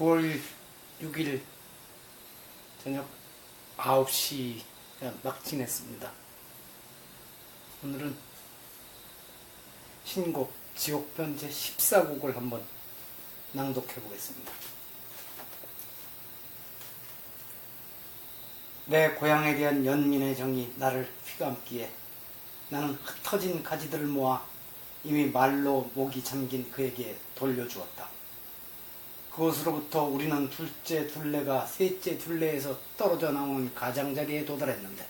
9월 6일 저녁 9시 막 지냈습니다. 오늘은 신곡 지옥변제 14곡을 한번 낭독해 보겠습니다. 내 고향에 대한 연민의 정이 나를 휘감기에 나는 흩어진 가지들을 모아 이미 말로 목이 잠긴 그에게 돌려주었다. 그곳으로부터 우리는 둘째 둘레가 셋째 둘레에서 떨어져 나온 가장자리에 도달했는데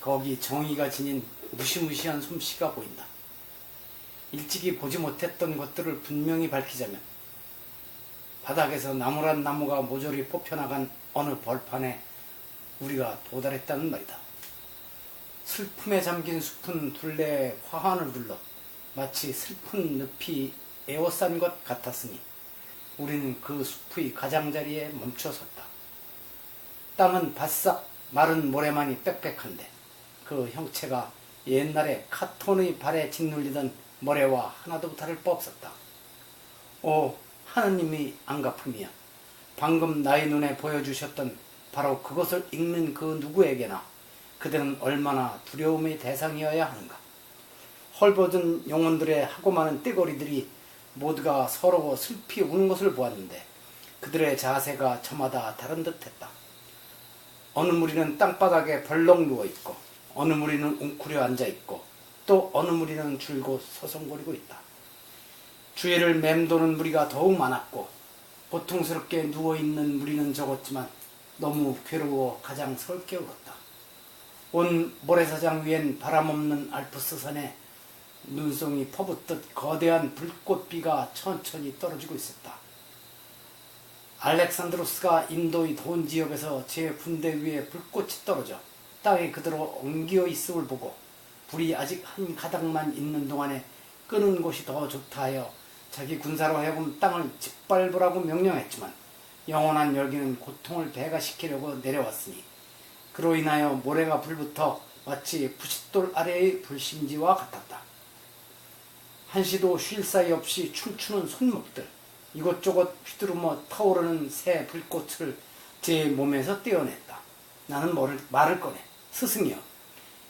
거기 정의가 지닌 무시무시한 솜씨가 보인다. 일찍이 보지 못했던 것들을 분명히 밝히자면 바닥에서 나무란 나무가 모조리 뽑혀나간 어느 벌판에 우리가 도달했다는 말이다. 슬픔에 잠긴 숲은 둘레에 화환을 둘러 마치 슬픈 늪이 에워싼 것 같았으니 우리는 그 숲의 가장자리에 멈춰 섰다. 땅은 바싹 마른 모래만이 빽빽한데 그 형체가 옛날에 카톤의 발에 짓눌리던 모래와 하나도 다를 바 없었다. 오 하느님이 안갚음이야. 방금 나의 눈에 보여주셨던 바로 그것을 읽는 그 누구에게나 그들은 얼마나 두려움의 대상이어야 하는가. 헐벗은 영혼들의 하고 많은 떼거리들이 모두가 서로 슬피 우는 것을 보았는데 그들의 자세가 저마다 다른 듯했다. 어느 무리는 땅바닥에 벌렁 누워 있고 어느 무리는 웅크려 앉아 있고 또 어느 무리는 줄곧 서성거리고 있다. 주위를 맴도는 무리가 더욱 많았고 고통스럽게 누워 있는 무리는 적었지만 너무 괴로워 가장 설게 울었다. 온 모래사장 위엔 바람 없는 알프스 산에 눈송이 퍼붓듯 거대한 불꽃비가 천천히 떨어지고 있었다. 알렉산드로스가 인도의 돈 지역에서 제 군대 위에 불꽃이 떨어져 땅에 그대로 엉기어 있음을 보고 불이 아직 한 가닥만 있는 동안에 끄는 곳이 더 좋다 하여 자기 군사로 하여금 땅을 짓밟으라고 명령했지만 영원한 열기는 고통을 배가시키려고 내려왔으니 그로 인하여 모래가 불붙어 마치 부싯돌 아래의 불심지와 같았다. 한시도 쉴 사이 없이 춤추는 손목들, 이곳저곳 휘두르며 타오르는 새 불꽃을 제 몸에서 떼어냈다. 나는 뭐를, 말을 꺼내. 스승이여.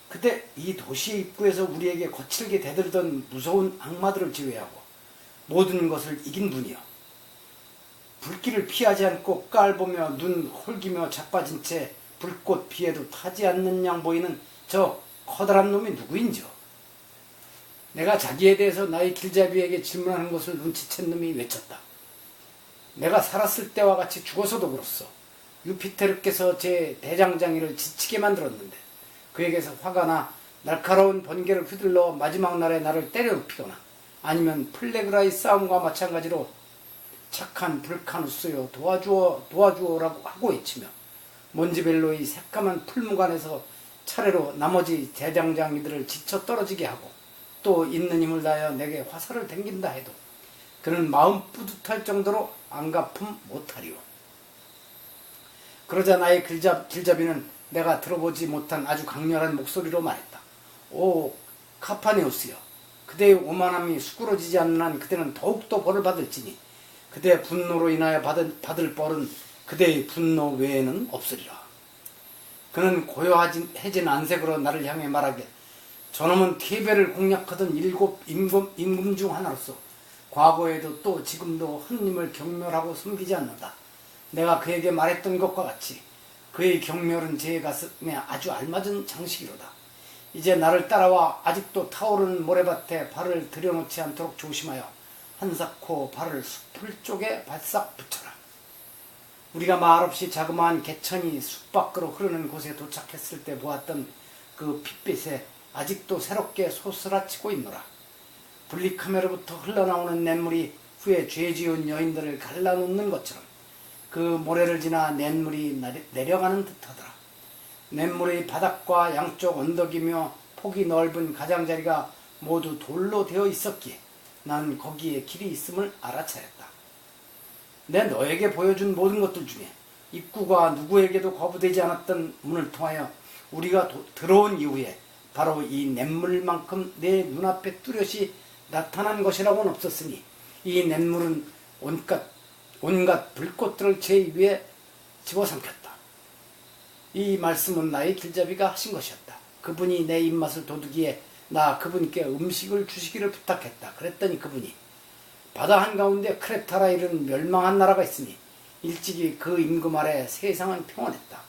그때 이 도시 입구에서 우리에게 거칠게 대들던 무서운 악마들을 제외하고 모든 것을 이긴 분이여. 불길을 피하지 않고 깔보며 눈 홀기며 자빠진 채 불꽃 비에도 타지 않는 양 보이는 저 커다란 놈이 누구인지요? 내가 자기에 대해서 나의 길잡이에게 질문하는 것을 눈치챈 놈이 외쳤다. 내가 살았을 때와 같이 죽어서도 그렇소. 유피테르께서 제 대장장이를 지치게 만들었는데 그에게서 화가 나 날카로운 번개를 휘둘러 마지막 날에 나를 때려눕히거나 아니면 플레그라의 싸움과 마찬가지로 착한 불카누스요 도와주어 도와주어라고 하고 외치며 몬지벨로의 새까만 풀무관에서 차례로 나머지 대장장이들을 지쳐 떨어지게 하고 또 있는 힘을 다하여 내게 화살을 댕긴다 해도 그는 마음 뿌듯할 정도로 안 갚음 못하리오. 그러자 나의 길잡, 길잡이는 내가 들어보지 못한 아주 강렬한 목소리로 말했다. 오 카파네우스여 그대의 오만함이 수그러지지 않는 한 그대는 더욱더 벌을 받을지니 그대의 분노로 인하여 받을, 받을 벌은 그대의 분노 외에는 없으리라. 그는 고요해진 안색으로 나를 향해 말하길 저놈은 티베를 공략하던 일곱 임금, 임금 중 하나로서 과거에도 또 지금도 하느님을 경멸하고 섬기지 않는다. 내가 그에게 말했던 것과 같이 그의 경멸은 제 가슴에 아주 알맞은 장식이로다. 이제 나를 따라와 아직도 타오르는 모래밭에 발을 들여놓지 않도록 조심하여 한사코 발을 숲을 쪽에 바싹 붙여라. 우리가 말없이 자그마한 개천이 숲 밖으로 흐르는 곳에 도착했을 때 보았던 그 핏빛에 아직도 새롭게 소스라치고 있노라. 분리카메로부터 흘러나오는 냇물이 후에 죄 지은 여인들을 갈라놓는 것처럼 그 모래를 지나 냇물이 내려가는 듯하더라. 냇물의 바닥과 양쪽 언덕이며 폭이 넓은 가장자리가 모두 돌로 되어 있었기에 나는 거기에 길이 있음을 알아차렸다. 내 너에게 보여준 모든 것들 중에 입구가 누구에게도 거부되지 않았던 문을 통하여 우리가 도, 들어온 이후에 바로 이 냇물만큼 내 눈앞에 뚜렷이 나타난 것이라고는 없었으니 이 냇물은 온갖 온갖 불꽃들을 제 위에 집어삼켰다. 이 말씀은 나의 길잡이가 하신 것이었다. 그분이 내 입맛을 도두기에 나 그분께 음식을 주시기를 부탁했다. 그랬더니 그분이 바다 한가운데 크레타라 이른 멸망한 나라가 있으니 일찍이 그 임금 아래 세상은 평온했다.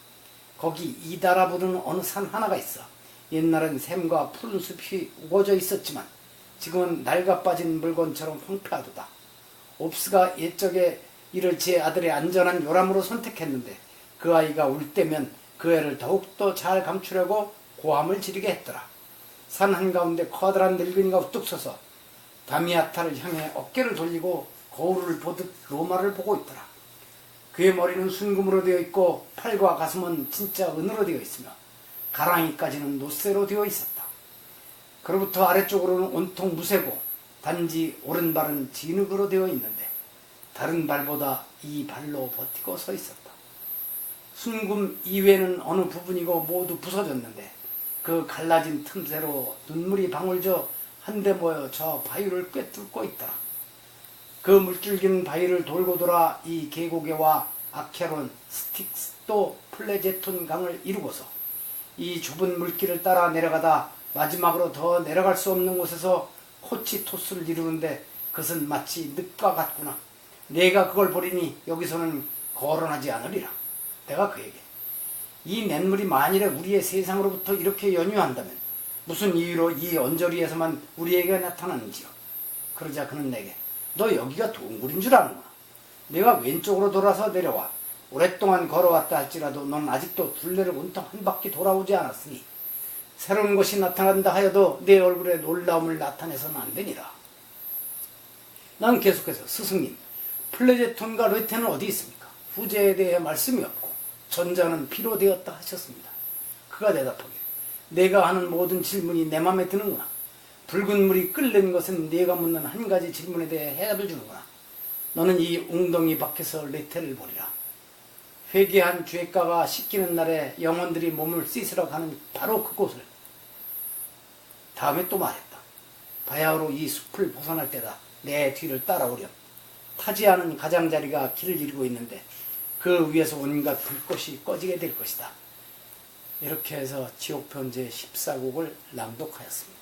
거기 이다라 부르는 어느 산 하나가 있어. 옛날엔 샘과 푸른 숲이 우거져 있었지만 지금은 낡아 빠진 물건처럼 황폐하도다. 옵스가 옛적에 이를 제 아들의 안전한 요람으로 선택했는데 그 아이가 울 때면 그 애를 더욱더 잘 감추려고 고함을 지르게 했더라. 산 한가운데 커다란 늙은이가 우뚝 서서 다미아타를 향해 어깨를 돌리고 거울을 보듯 로마를 보고 있더라. 그의 머리는 순금으로 되어 있고 팔과 가슴은 진짜 은으로 되어 있으며 가랑이까지는 노쇠로 되어 있었다. 그로부터 아래쪽으로는 온통 무쇠고 단지 오른발은 진흙으로 되어 있는데 다른 발보다 이 발로 버티고 서 있었다. 순금 이외는 어느 부분이고 모두 부서졌는데 그 갈라진 틈새로 눈물이 방울져 한데 모여 저 바위를 꿰뚫고 있더라. 그 물줄기는 바위를 돌고 돌아 이 계곡에와 아케론, 스틱스 또 플레제톤 강을 이루고서 이 좁은 물길을 따라 내려가다 마지막으로 더 내려갈 수 없는 곳에서 코치토스를 이루는데 그것은 마치 늪과 같구나. 내가 그걸 보리니 여기서는 거론하지 않으리라. 내가 그에게 이 냇물이 만일에 우리의 세상으로부터 이렇게 연유한다면 무슨 이유로 이 언저리에서만 우리에게 나타나는지요. 그러자 그는 내게 너 여기가 동굴인 줄 아는구나. 내가 왼쪽으로 돌아서 내려와 오랫동안 걸어왔다 할지라도 넌 아직도 둘레를 온통 한 바퀴 돌아오지 않았으니 새로운 것이 나타난다 하여도 내 얼굴에 놀라움을 나타내서는 안 되니라. 난 계속해서 스승님 플레제톤과 르테는 어디 있습니까? 후제에 대해 말씀이 없고 전자는 피로 되었다 하셨습니다. 그가 대답하길 내가 하는 모든 질문이 내 맘에 드는구나. 붉은 물이 끓는 것은 네가 묻는 한 가지 질문에 대해 해답을 주는구나. 너는 이 웅덩이 밖에서 레테를 보리라. 회개한 죄가가 씻기는 날에 영혼들이 몸을 씻으러 가는 바로 그곳을 다음에 또 말했다. 바야흐로 이 숲을 벗어날 때다. 내 뒤를 따라오렴. 타지 않은 가장자리가 길을 이루고 있는데 그 위에서 온갖 불꽃이 꺼지게 될 것이다. 이렇게 해서 지옥편제 14곡을 낭독하였습니다.